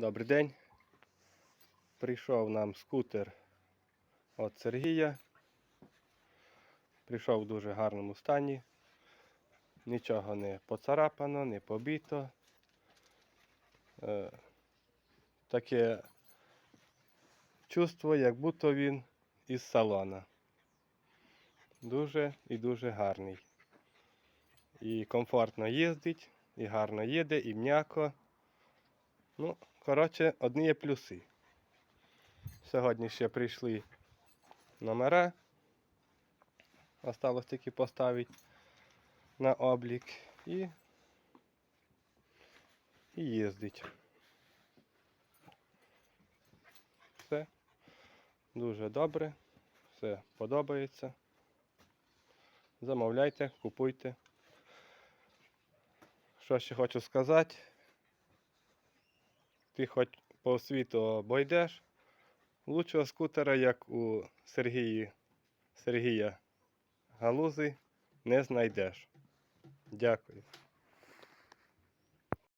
Добрий день. Прийшов нам скутер від Сергія. Прийшов в дуже гарному стані. Нічого не поцарапано, не побито. Е, таке чувство, як будто він із салона. Дуже і дуже гарний. І комфортно їздить, і гарно їде, і м'яко. Ну, коротше, одні є плюси. Сьогодні ще прийшли номера. Осталось тільки поставити на облік і, і їздить. Все дуже добре, все подобається. Замовляйте, купуйте. Що ще хочу сказати? Ти хоч по світу обойдеш, лучшого скутера, як у Сергії, Сергія Галузи, не знайдеш. Дякую.